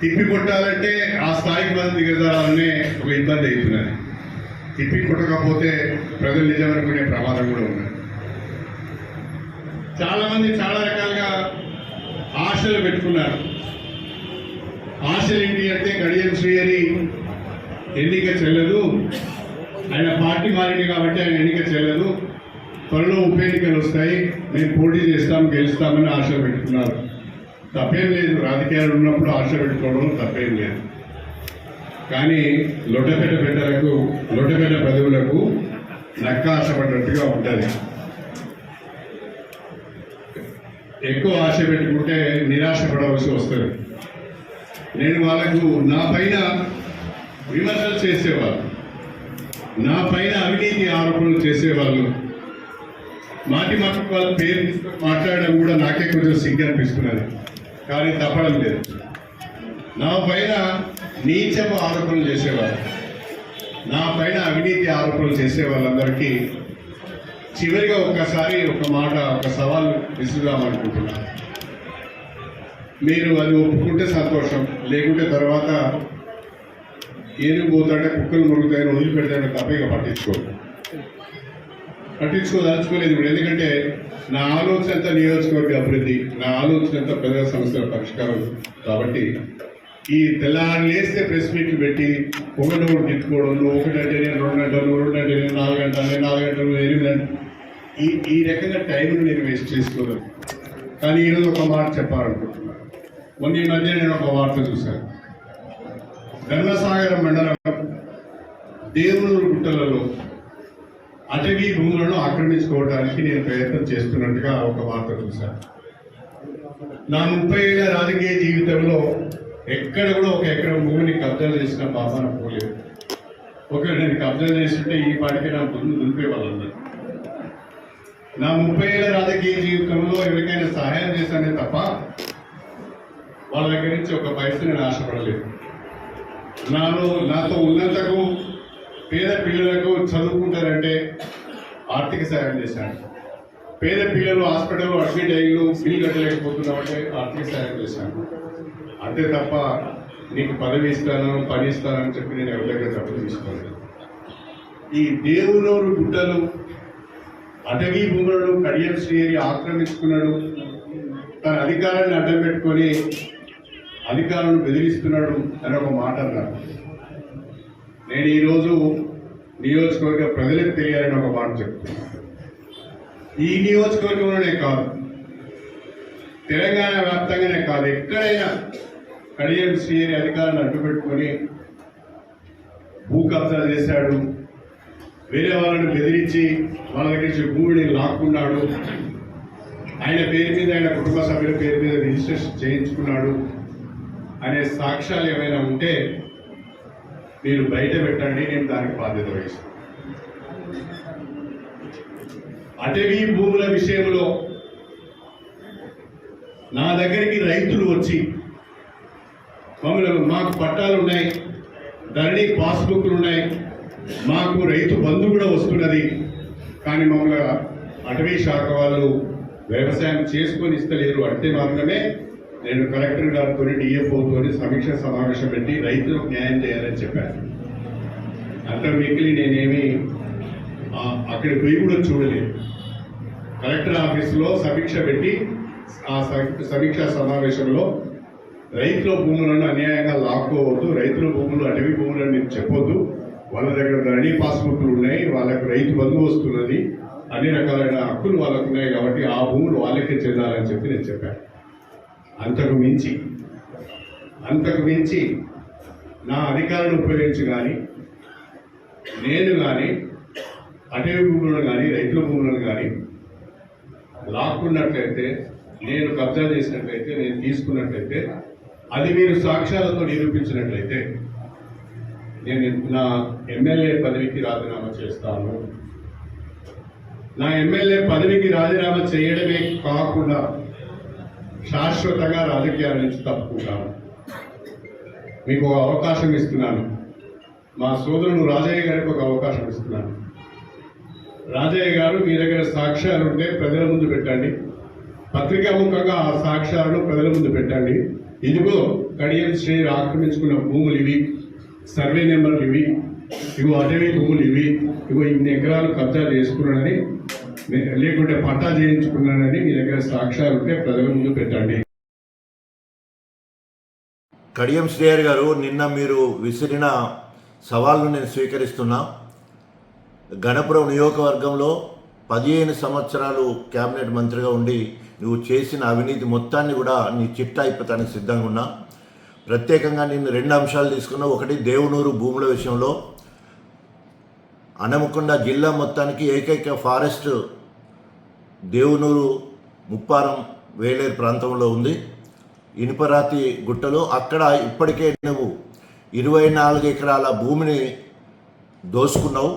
తిప్పి కొట్టాలంటే ఆ స్థాయికి మంది దిగజాలనే ఒక ఇబ్బంది అవుతున్నది తిప్పి కొట్టకపోతే ప్రజలు నిజమనుకునే ప్రమాదం కూడా ఉన్నది. చాలామంది చాలా రకాలుగా ఆశలు పెట్టుకున్నారు. ఆశలు ఏంటి అంటే గడియం శ్రీహరి ఎన్నిక చెల్లదు. ఆయన పార్టీ మారింది కాబట్టి ఆయన ఎన్నిక చెల్లదు. త్వరలో ఉప ఎన్నికలు వస్తాయి. మేము పోటీ చేస్తాం గెలుస్తామని ఆశ పెట్టుకున్నారు. తప్పేం లేదు. రాజకీయాలు ఉన్నప్పుడు ఆశ పెట్టుకోవడం తప్పేం లేదు. కానీ లొడ్డపేట బిడ్డలకు లొడ్డపేట పదవులకు నక్క ఆశపడినట్టుగా ఉంటుంది. ఎక్కువ ఆశ పెట్టుకుంటే నిరాశ పడవలసి వస్తుంది. నేను వాళ్ళకు నా పైన విమర్శలు చేసేవాళ్ళు. నా పైన అవినీతి ఆరోపణలు చేసేవాళ్ళు. మాటి మాటకు వాళ్ళ పేరు మాట్లాడడం కూడా నాకే కొంచెం సిగ్గు అనిపిస్తున్నది. కానీ తప్పడం లేదు. నా పైన నీచపు ఆరోపణలు చేసేవారు. నా పైన అవినీతి ఆరోపణలు చేసే వాళ్ళందరికీ చివరిగా ఒక్కసారి ఒక మాట ఒక సవాల్ విసుదామనుకుంటున్నాను మీరు అది ఒప్పుకుంటే సంతోషం లేకుంటే తర్వాత ఏనుగు పోతాడే కుక్కలు మురుగుతాయని వదిలిపెడతాడో తప్ప ఇక పట్టించుకోరు. పట్టించుకోదలుచుకోలేదు ఇప్పుడు. ఎందుకంటే నా ఆలోచన అంతా నియోజకవర్గ అభివృద్ధి నా ఆలోచన అంతా ప్రజా సమస్యల పరిష్కారం. కాబట్టి ఈ తెల్లారి లేస్తే ప్రెస్ మీట్లు పెట్టి ఒకటి ఒకటి తిట్టుకోవడం ఒకటంటే నేను రెండు గంటలు రెండు అంటే నేను నాలుగు గంటలు నేను నాలుగు గంటలు ఎనిమిది గంటలు. ఈ ఈ రకంగా టైంను నేను వేస్ట్ చేసుకోలేదు. కానీ ఈరోజు ఒక మాట చెప్పాలనుకుంటున్నాను. మొన్న ఈ మధ్య నేను ఒక వార్త చూశాను. గంగసాగరం మండలం దేవునూరు గుట్టలలో అటవీ భూములను ఆక్రమించుకోవడానికి నేను ప్రయత్నం చేస్తున్నట్టుగా ఒక వార్త చూశాను. నా ముప్పై ఏళ్ళ రాజకీయ జీవితంలో ఎక్కడ కూడా ఒక ఎకరం భూమిని కబ్జా చేసిన పాపాన పోలేదు. ఒకవేళ నేను కబ్జా చేస్తుంటే ఈ పాటికి నా ముందు దులిపే నా ముప్పై ఏళ్ళ రాజకీయ జీవితంలో ఎవరికైనా సహాయం చేశానే తప్ప వాళ్ళ దగ్గర నుంచి ఒక పైసా నేను ఆశపడలేదు. నాలో నాతో ఉన్నంతకు పేద పిల్లలకు చదువుకుంటారంటే ఆర్థిక సహాయం చేశాడు. పేద పిల్లలు హాస్పిటల్లో అడ్మిట్ అయ్యి బిల్లు కట్టలేకపోతున్నామంటే ఆర్థిక సహాయం చేశాను అంతే తప్ప నీకు పదవి ఇస్తాను పని ఇస్తానని చెప్పి నేను ఎవరి దగ్గర తప్పు తీసుకోలేదు. ఈ దేవునోరు గుట్టలు అటవీ భూములను కడియం శ్రీహరి ఆక్రమించుకున్నాడు. తన అధికారాన్ని అడ్డం పెట్టుకొని అధికారులను బెదిరిస్తున్నాడు అని ఒక మాట అన్నారు నేను ఈరోజు నియోజకవర్గ ప్రజలకు తెలియాలని ఒక మాట చెప్తున్నాను ఈ నియోజకవర్గంలోనే కాదు తెలంగాణ వ్యాప్తంగానే కాదు ఎక్కడైనా కడియం శ్రీహరి అధికారాన్ని అడ్డుపెట్టుకొని భూ కబ్జా చేశాడు వేరే వాళ్ళని బెదిరించి వాళ్ళ దగ్గర నుంచి భూమిని లాక్కున్నాడు ఆయన పేరు మీద ఆయన కుటుంబ సభ్యుల పేరు మీద రిజిస్ట్రేషన్ చేయించుకున్నాడు అనే సాక్ష్యాలు ఏమైనా ఉంటే మీరు బయట పెట్టండి నేను దానికి బాధ్యత వహిస్తాను. అటవీ భూముల విషయంలో నా దగ్గరికి రైతులు వచ్చి మమ్మల్ని మాకు పట్టాలు ఉన్నాయి ధరణి పాస్బుక్లు ఉన్నాయి మాకు రైతు బంధు కూడా వస్తున్నది కానీ మమ్మల్ని అటవీ శాఖ వాళ్ళు వ్యవసాయం చేసుకొని ఇస్తలేరు. అంటే మాత్రమే నేను కలెక్టర్ గారితో డిఎఫ్ఓతో సమీక్ష సమావేశం పెట్టి రైతులకు న్యాయం చేయాలని చెప్పాను. అంత మిగిలి నేనేమి అక్కడికి పోయి కూడా చూడలేదు. కలెక్టర్ ఆఫీసులో సమీక్ష పెట్టి ఆ సమీక్ష సమీక్షా సమావేశంలో రైతుల భూములను అన్యాయంగా లాక్కోవద్దు రైతుల భూములు అటవీ భూములని నేను చెప్పొద్దు. వాళ్ళ దగ్గర ధరణి పాస్బుక్లు ఉన్నాయి వాళ్ళకు రైతు బంధు వస్తున్నది అన్ని రకాలైన హక్కులు వాళ్ళకు ఉన్నాయి కాబట్టి ఆ భూములు వాళ్ళకే చెందాలని చెప్పి నేను చెప్పాను. అంతకు మించి అంతకు మించి నా అధికారాన్ని ఉపయోగించి కానీ నేను కానీ అటవీ భూములను కానీ రైతుల భూములను కానీ లాక్కున్నట్లయితే నేను కబ్జా చేసినట్లయితే నేను తీసుకున్నట్లయితే అది మీరు సాక్ష్యాలతో నిరూపించినట్లయితే నేను నా ఎమ్మెల్యే పదవికి రాజీనామా చేస్తాను. నా ఎమ్మెల్యే పదవికి రాజీనామా చేయడమే కాకుండా శాశ్వతంగా రాజకీయాల నుంచి తప్పుకుంటాను. మీకు ఒక అవకాశం ఇస్తున్నాను. మా సోదరుడు రాజయ్య గారికి ఒక అవకాశం ఇస్తున్నాను. రాజయ్య గారు మీ దగ్గర సాక్ష్యాలు ఉంటే ప్రజల ముందు పెట్టండి. పత్రికాముఖంగా ఆ సాక్ష్యాలను ప్రజల ముందు పెట్టండి. ఇదిగో కడియం శ్రేణి ఆక్రమించుకున్న భూములు ఇవి సర్వే నెంబర్లు ఇవి ఇవి అటవీ భూములు ఇవి ఇవి ఇన్ని ఎకరాలు కబ్జా చేసుకున్నాడని లేకుంటే పట్టా చేయించుకున్నానని మీ దగ్గర సాక్ష్యాలు ఉంటే ప్రజల ముందు పెట్టండి. కడియం శ్రేయర్ గారు నిన్న మీరు విసిరిన సవాల్ను నేను స్వీకరిస్తున్నా. గణపురం నియోజకవర్గంలో పదిహేను సంవత్సరాలు కేబినెట్ మంత్రిగా ఉండి నువ్వు చేసిన అవినీతి మొత్తాన్ని కూడా నీ చిట్టా అయిపోతానికి సిద్ధంగా ఉన్నా. ప్రత్యేకంగా నేను రెండు అంశాలు తీసుకున్నా. ఒకటి దేవునూరు భూముల విషయంలో. అనమకొండ జిల్లా మొత్తానికి ఏకైక ఫారెస్ట్ దేవునూరు ముప్పారం వేలేరు ప్రాంతంలో ఉంది. ఇనుపరాతి గుట్టలు అక్కడ ఇప్పటికే నువ్వు ఇరవై నాలుగు ఎకరాల భూమిని దోసుకున్నావు.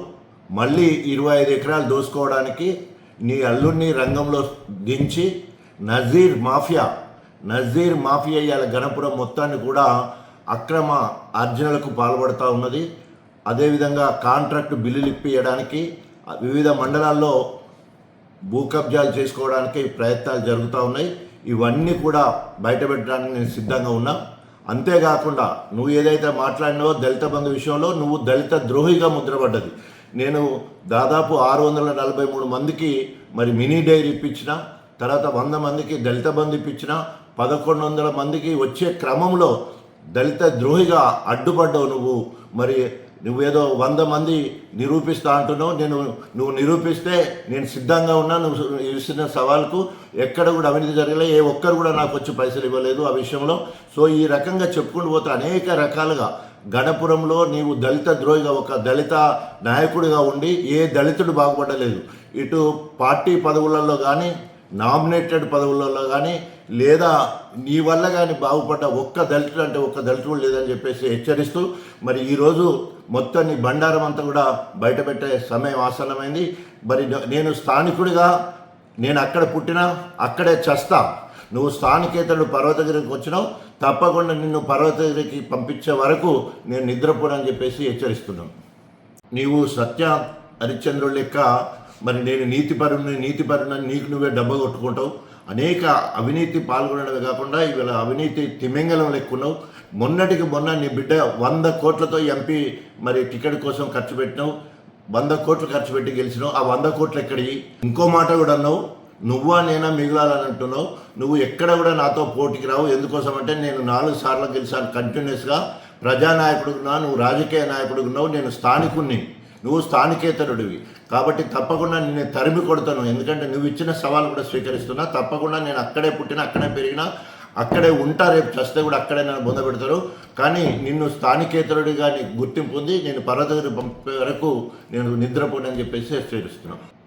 మళ్ళీ ఇరవై ఐదు ఎకరాలు దోసుకోవడానికి నీ అల్లుడిని రంగంలో దించి నజీర్ మాఫియా నజీర్ మాఫియా ఇవాళ గణపురం మొత్తాన్ని కూడా అక్రమ అర్జనలకు పాల్పడుతూ ఉన్నది. అదేవిధంగా కాంట్రాక్ట్ బిల్లులు ఇప్పించడానికి వివిధ మండలాల్లో భూ కబ్జాలు చేసుకోవడానికి ప్రయత్నాలు జరుగుతూ ఉన్నాయి. ఇవన్నీ కూడా బయటపెట్టడానికి నేను సిద్ధంగా ఉన్నా. అంతేకాకుండా నువ్వు ఏదైతే మాట్లాడినావో దళిత బంధు విషయంలో నువ్వు దళిత ద్రోహిగా ముద్రపడ్డది. నేను దాదాపు ఆరు వందల నలభై మూడు మందికి మరి మినీ డైరీ ఇప్పించిన తర్వాత వంద మందికి దళిత బంధు ఇప్పించిన పదకొండు వందల మందికి వచ్చే క్రమంలో దళిత ద్రోహిగా అడ్డుపడ్డావు నువ్వు. మరి నువ్వేదో వంద మంది నిరూపిస్తా అంటున్నావు నేను నువ్వు నిరూపిస్తే నేను సిద్ధంగా ఉన్నా నువ్వు ఇస్తున్న సవాల్కు ఎక్కడ కూడా అవినీతి జరగలే ఏ ఒక్కరు కూడా నాకు వచ్చి పైసలు ఇవ్వలేదు ఆ విషయంలో. సో ఈ రకంగా చెప్పుకుంటూ పోతే అనేక రకాలుగా గణపురంలో నీవు దళిత ద్రోహిగా ఒక దళిత నాయకుడిగా ఉండి ఏ దళితుడు బాగుపడలేదు. ఇటు పార్టీ పదవులలో కానీ నామినేటెడ్ పదవులలో కానీ లేదా నీ వల్ల కానీ బాగుపడ్డ ఒక్క దళితుడు అంటే ఒక్క దళితుడు లేదని చెప్పేసి హెచ్చరిస్తూ మరి ఈరోజు మొత్తం నీ బండారం అంతా కూడా బయటపెట్టే సమయం ఆసన్నమైంది. మరి నేను స్థానికుడిగా నేను అక్కడ పుట్టినా అక్కడే చస్తా. నువ్వు స్థానికేతరుడు పర్వతగిరికి వచ్చినావు తప్పకుండా నిన్ను పర్వతగిరికి పంపించే వరకు నేను నిద్రపోనని చెప్పేసి హెచ్చరిస్తున్నాను. నీవు సత్య హరిశ్చంద్రుడు లెక్క మరి నేను నీతిపరుని నీతిపరుని నీకు నువ్వే డబ్బ కొట్టుకుంటావు. అనేక అవినీతి పాల్గొనడమే కాకుండా ఇవాళ అవినీతి తిమింగలం లెక్కున్నావు. మొన్నటికి మొన్న నీ బిడ్డ వంద కోట్లతో ఎంపీ మరి టికెట్ కోసం ఖర్చు పెట్టినావు. వంద కోట్లు ఖర్చు పెట్టి గెలిచినావు. ఆ వంద కోట్లు ఎక్కడివి ఇంకో మాట కూడా అన్నావు. నువ్వా నేనా మిగలాలని అంటున్నావు. నువ్వు ఎక్కడ కూడా నాతో పోటీకి రావు. ఎందుకోసం అంటే నేను నాలుగు సార్లు గెలిచాను కంటిన్యూస్గా ప్రజానాయకుడుగా నువ్వు రాజకీయ నాయకుడుగున్నావు నేను స్థానికుణ్ణి. నువ్వు స్థానికేతరుడివి. కాబట్టి తప్పకుండా నేను తరిమి కొడతాను. ఎందుకంటే నువ్వు ఇచ్చిన సవాల్ కూడా స్వీకరిస్తున్నా. తప్పకుండా నేను అక్కడే పుట్టిన అక్కడే పెరిగినా అక్కడే ఉంటా. రేపు చస్తే కూడా అక్కడే నన్ను బొంద పెడతారు. కానీ నిన్ను స్థానికేతరుడిగా నీకు గుర్తింపు ఉంది. నేను పర్వత పంపే వరకు నేను నిద్రపోనని చెప్పేసి హెచ్చరిస్తున్నాను